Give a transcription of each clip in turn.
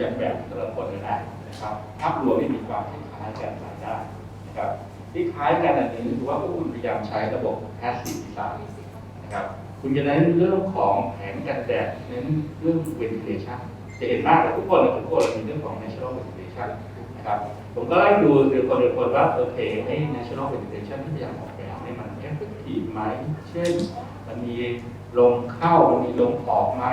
คอมเมนต์ดูจากแบบแต่ละคนเลยนะนะครับภาพรวมที่มีความคล้ายกันหลายด้านนะครับที่คล้ายกันอันนี้คือว่าพวกคุณพยายามใช้ระบบ passive design นะครับคุณจะเน้นเรื่องของแผงกันแดดเน้นเรื่อง ventilation จะเห็นมากเลยทุกคนทุกคนมีเรื่องของ natural ventilation นะครับผมก็ไล่ดูเดี๋ยวคนเดียวคนว่าโอเคให้ natural ventilation ที่พยายามออกแบบให้มัน effective ไหมเช่น มันมีลมเข้ามันมีลมออกไหม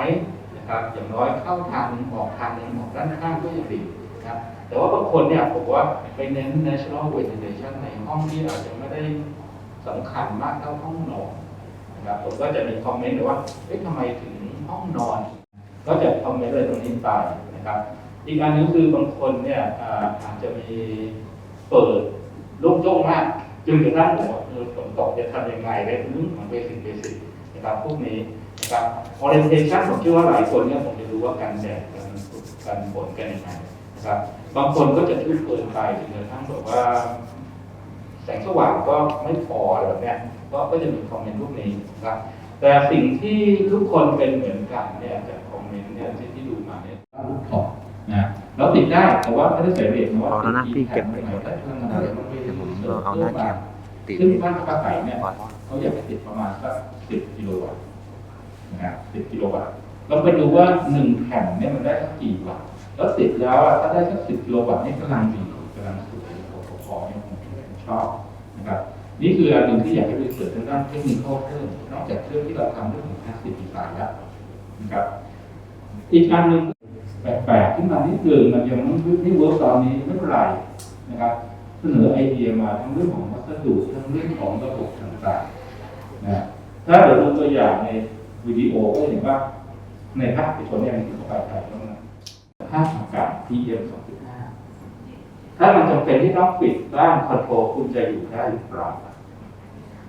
นะครับอย่างน้อยเข้าทางนึงออกทางนึงออกด้านข้างก็ยังดีครับแต่ว่าบางคนเนี่ยผมว่าไปเน้น natural ventilation ในห้องที่อาจจะไม่ได้สำคัญมากเท่าห้องนอนนะครับผมก็จะมีคอมเมนต์เลยว่าเอ๊ะทำไมถึงห้องนอน ก็จะคอมเมนต์เลยตรงนี้ไปนะครับ อีกอันนึงคือบางคนเนี่ยอาจจะมีเปิดโล่งมากจนกระทั่งผมว่าฝนตกจะทำยังไงเป็นเรื่องของเบสิกเบสิกนะครับพวกนี้ นะครับ orientation ผมเชื่อว่าหลายคนเนี่ยผมจะรู้ว่ากันแดดกันกันฝนกันยังไงนะครับ บางคนก็จะทึบเกินไปจนกระทั่งแบบว่า แสงสว่างก็ไม่พออะไรแบบเนี้ยก็ก็จะมีคอมเมนต์พวกนี้นะครับ แต่สิ่งที่ทุกคนเป็นเหมือนกันเนี่ยจากคอมเมนต์เนี่ยที่ที่ดูมาเนี่ยรูปท็อปนะแล้วติดได้แต่ว่าไม่ได้ใส่เบรกนะว่าเอาแล้วนะพี่เก็บไว้ไว้ก่อนเดี๋ยวผมเอาหน้าแคมติดซึ่งบ้านพักอายเนี่ยเขาอยากจะติดประมาณสักสิบกิโลวัตต์ นะครับสิบกิโลวัตต์เราไปดูว่าหนึ่งแผ่นเนี่ยมันได้สักกี่วัตต์แล้วติดแล้วอะถ้าได้สักสิบกิโลวัตต์นี่กำลังดีกำลังสวยพอๆเนี่ยผมชอบนะครับนี่คืออันหนึ่งที่อยากให้ไปเสริมทางด้านเทคนิคเพิ่มนอกจากเรื่องที่เราทำเรื่องของพาสติกดีไซน์แล้วนะครับอีกอันหนึ่งแปลกๆขึ้นมานิดนึงมันยังไม่ไม่เวิร์กตอนนี้ไม่เป็นไรนะครับเสนอไอเดียมาทั้งเรื่องของวัสดุทั้งเรื่องของระบบต่างๆนะถ้าเดี๋ยวดูตัวอย่างใน วิดีโอก็เห็นว่า ในภาคเอกชนเนี่ยมีเข้าไปถ่ายตรงนั้นภาพอากาศ PM 2.5 ถ้ามันจำเป็นที่ต้องปิดบ้านคอนโทรลคุณจะอยู่ได้หรือเปล่า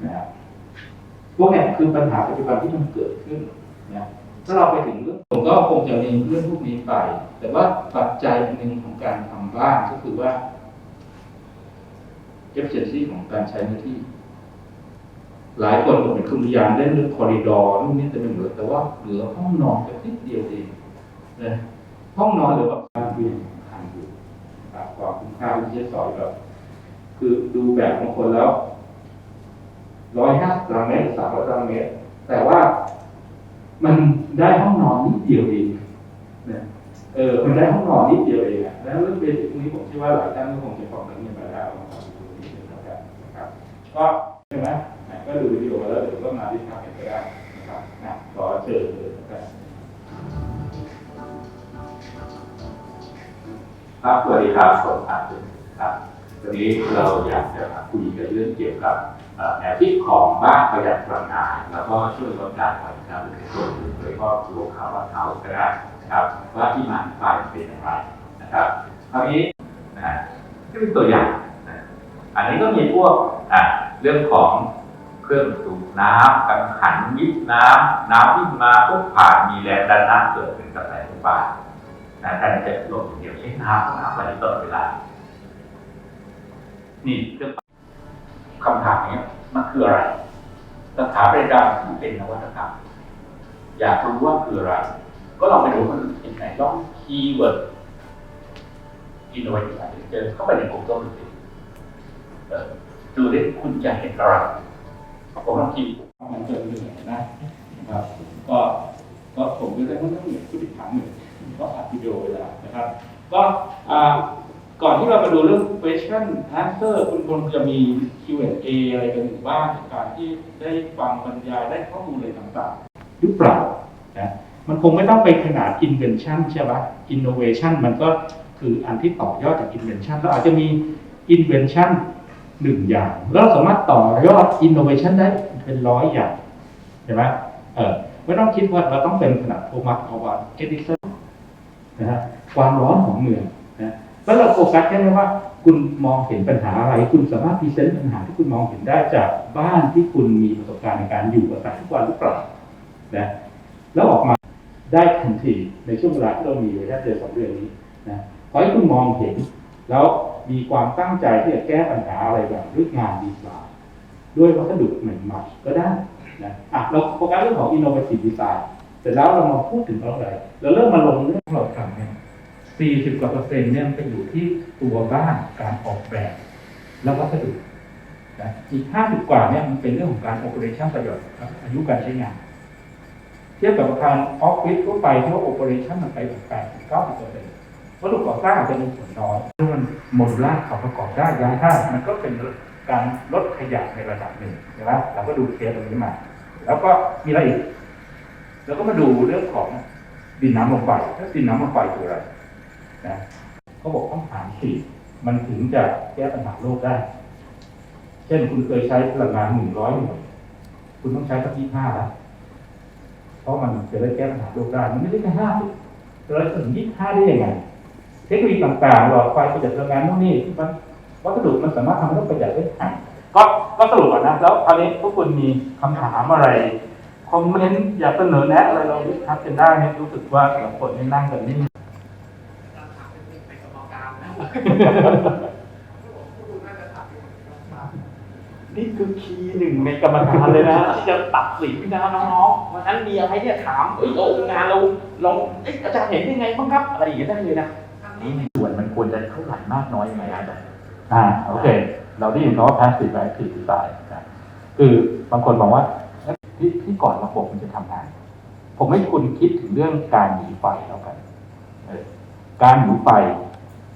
นะครับพวกนี้คือปัญหาปัจจุบันที่มันเกิดขึ้นนะถ้าเราไปถึงเรื่องผมก็คงจะมีเรื่องพวกนี้ไป แต่ว่าปัจจัยหนึ่งของการทำบ้านก็คือว่า efficiency ของการใช้เนื้อที่ หลายคนผมเป็นคุณพยายามเล่นเรื่องคอริดอร์นู่นนี่จะเป็นเหลือแต่ว่าเหลือห้องนอนแค่นิดเดียวเองนะห้องนอนหลือแบบการเรียนสำคัญอยู่นะครับความคุ้มค่าที่จะสอยแบบคือดูแบบบางคนแล้วร้อยห้าตารางเมตรสามร้อยตารางเมตร แต่ว่ามันได้ห้องนอนนิดเดียวเองเนี่ยเออมันได้ห้องนอนนิดเดียวเองอะแล้วเรื่องเบสิกนี้ผมเชื่อว่าหลายท่านก็คงจะบอกนั้นกันมาแล้วนะครับก็ ครับสวัสดีครับผมอาร์ตครับวันนี้เราอยากจะมาคุยกันเรื่องเกี่ยวกับแนวคิดของบ้านประหยัดพลังงาน แล้วก็ช่วยลดการปล่อยก๊าซเรือนกระจกโดยเฉพาะโลคาร์บอนเฮาส์ก็ได้นะครับว่าที่มาที่ไปเป็นอย่างไรนะครับคราวนี้นะฮะก็เป็นตัวอย่างนะอันนี้ก็มีพวกอะเรื่องของเครื่องสูบน้ำกังหันยิบน้ำน้ำที่มาปุ๊บผ่านมีแรงดันน้ำเกิดเป็นกระแสไฟฟ้า นะแต่จะลงอย่างเดียวใช้น้ำน้ำไปตลอดเวลา นี่เรื่องคำถามเนี้ยมันคืออะไรสถาปัตยกรรมที่เป็นนวัตกรรม อยากรู้ว่าคืออะไร ก็ลองไปดูมันเป็นไหนลองคีย์เวิร์ด innovative architecture เข้าไปใน Google ดูสิเออดูดิคุณจะเห็นอะไรผมลองคีย์มันเกิดเหนื่อยนะนะครับ ก็ก็ผมก็ได้ไม่ต้องเหนื่อยพูดอีกครั้งหนึ่ง ก็อัดวิดีโอเวลานะครับ ก็ก่อนที่เรามาดูเรื่อง question answer คุณคงจะมี Q&A อะไรกันอยู่บ้างในการที่ได้ฟังบรรยายได้ข้อมูลอะไรต่างๆ หรือเปล่านะมันคงไม่ต้องไปขนาด invention ใช่ไหม innovation มันก็คืออันที่ต่อยอดจาก invention แล้วอาจจะมี invention หนึ่งอย่าง แล้วสามารถต่อยอด innovation ได้เป็นร้อยอย่างใช่ไหมเออไม่ต้องคิดว่าเราต้องเป็นขนาดโทมัสอวานเอดิสัน นะฮะความร้อนของเมืองนะแล้วเราโฟกัสแค่ไหมว่าคุณมองเห็นปัญหาอะไร คุณสามารถพรีเซนต์ปัญหาที่คุณมองเห็นได้จากบ้านที่คุณมีประสบการณ์ในการอยู่อาศัยทุกวันหรือเปล่านะแล้วออกมาได้ทันทีในช่วงเวลาที่เรามีไว้แค่เดือนสองเดือนนี้นะขอให้คุณมองเห็น แล้วมีความตั้งใจที่จะแก้ปัญหาอะไรแบบด้วยงานดีไซน์ด้วยวัสดุใหม่ๆก็ได้นะอะเราโฟกัสเรื่องของ innovative design เสร็จแล้วเรามาพูดถึงอะไรเราเริ่มมาลงเรื่องที่เราทำเนี่ยสี่สิบกว่าเปอร์เซ็นต์เนี่ยมันไปอยู่ที่ตัวบ้านการออกแบบแล้ววัสดุนะอีกห้าสิบกว่าเนี่ยมันเป็นเรื่องของการ operation ประโยชน์อายุการใช้งาน เทียบกับอาคารออฟฟิศทั่วไปที่ว่า operation มันไปถึงแปดถึงเก้าสิบเปอร์เซ็นต์วัสดุก่อสร้างจะมีส่วนน้อยถ้ามันโมดูล่าเขาประกอบได้ย้ายได้มันก็เป็นการลดขยะในระดับหนึ่งใช่ไหมเราก็ดูเคสตรงนี้มา แล้วก็มีอะไรอีก แล้วก็มาดูเรื่องของดินน้ำลมไฟถ้าดินน้ำลมไฟคืออะไรนะเขาบอกต้องหารสี่มันถึงจะแก้ปัญหาโลกได้ เช่นคุณเคยใช้พลังงานหนึ่งร้อยหน่วยคุณต้องใช้สักยี่ห้าแล้วเพราะมันจะได้แก้ปัญหาโลกได้ มันไม่ได้แค่ห้าสิเราถึงยี่ห้าได้ยังไง เทคโนโลยีต่างๆหลอดไฟประหยัดพลังงานนู่นนี่มันวัสดุมันสามารถทำให้เราประหยัดได้ก็ก็สรุปก่อนนะ แล้วคราวนี้ทุกคนมีคำถามอะไร คอมเมนต์อยากเสนอแนะอะไรเราทักกันได้เนี่ยรู้สึกว่าแต่ละคนนี่นั่งกันนี่นี่คือคีย์หนึ่งในกรรมการเลยนะที่จะตัดสินนะน้องๆวันนั้นมีอะไรเนี่ยถามเอ้ยโอ้งานเราลองเอ้ยอาจารย์เห็นยังไงบ้างครับ อะไรอย่างเงี้ยได้เลยนะนี่ส่วนมันควรจะเท่าไหร่มากน้อยยังไงอาจารย์อ่าโอเค เราได้ยินคำว่า passive และ active design นะคือบางคนบอกว่าเอ๊ะ ที่ที่ก่อนระบบมันจะทำงาน ผมให้คุณคิดถึงเรื่องการหนีไฟแล้วกันการหนีไฟ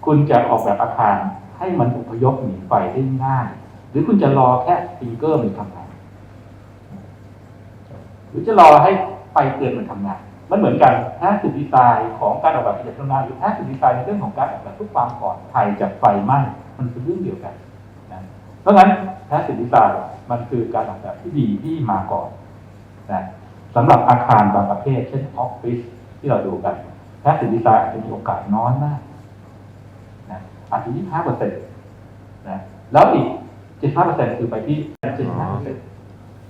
คุณจะออกแบบอาคารให้มันอพยพหนีไฟได้ง่าย หรือคุณจะรอแค่สปริงเกอร์มันทำงาน หรือจะรอให้ไฟเตือนมันทำงาน มันเหมือนกันถ้าสุดดีไซน์ของการออกแบบประหยัดพลังานหรือถ้าสุดดีไซน์ในเรื่องของการออกแบบเพื่อความปลอดภัยจากไฟไหม้มันเป็นเรื่องเดียวกันนะเพราะงั้นถ้าสุดดีไซน์มันคือการออกแบบที่ดีที่มาก่อน นะสำหรับอาคารบางประเภทเช่นออฟฟิศที่เราดูกันถ้าสุดดีไซน์อาจจะมีโอกาสน้อยมากนะอาจจะยี่ห้าเปอร์เซ็นต์นะแล้วอีกเจ็ดห้าเปอร์เซ็นต์คือไปที่เจ็ดห้าเปอร์เซ็นต์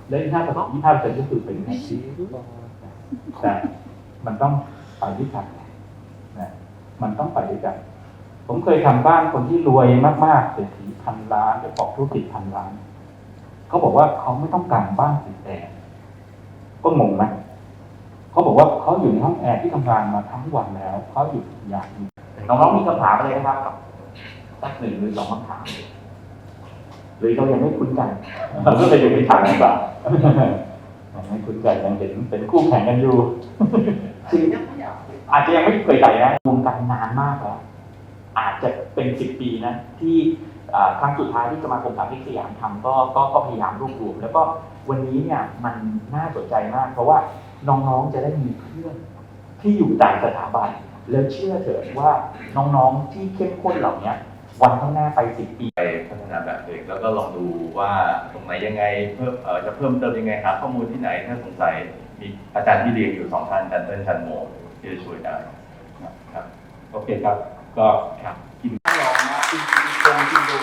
และยี่ห้าเปอร์เซ็นต์ยี่ห้าเปอร์เซ็นต์ก็คือเป็นแท็กซี่แต่มันต้องไปด้วยกันนะมันต้องไปด้วยกัน ผมเคยทำบ้านคนที่รวยมากๆเศรษฐีพันล้านเจ้าของธุรกิจพันล้านเขาบอกว่าเขาไม่ต้องการบ้านติดแอร์ ก็งงไหมเขาบอกว่าเขาอยู่ในห้องแอร์ที่ทำงานมาทั้งวันแล้วเขาอยู่อยากอยู่น้องๆมีคำถามอะไรนะครับกับสักหนึ่งหรือสองคำถามหรือเรายังไม่คุ้นกันเราก็เลยยังไม่ถามดีกว่ายังไม่คุ้นกันยังเห็นเป็นคู่แข่งกันอยู่คือยังไม่อยากคุยอาจจะยังไม่เคยใส่นะวงการนานมากแล้วอาจจะเป็นสิบปีนะที่อ่าครั้งสุดท้ายที่สมาคมสามพิสยามทำก็ก็ก็พยายามรวบรวมแล้วก็ วันนี้เนี่ยมันน่าสนใจมาก เพราะว่าน้องๆจะได้มีเพื่อนที่อยู่ต่างสถาบัน แล้วเชื่อเถอะว่าน้องๆที่เข้มข้นเหล่านี้วันข้างหน้าไปสิบปีไปพัฒนาแบบตัวเองแล้วก็ลองดูว่าตรงไหนยังไงเพิ่มเอ่อจะเพิ่มเติมยังไงหาข้อมูลที่ไหนถ้าสงสัยมีอาจารย์ที่เรียนอยู่สองท่านอาจารย์เติ้ลอาจารย์โมที่จะช่วยได้ครับโอเคครับก็กินลองนะกินกินตรงกินดู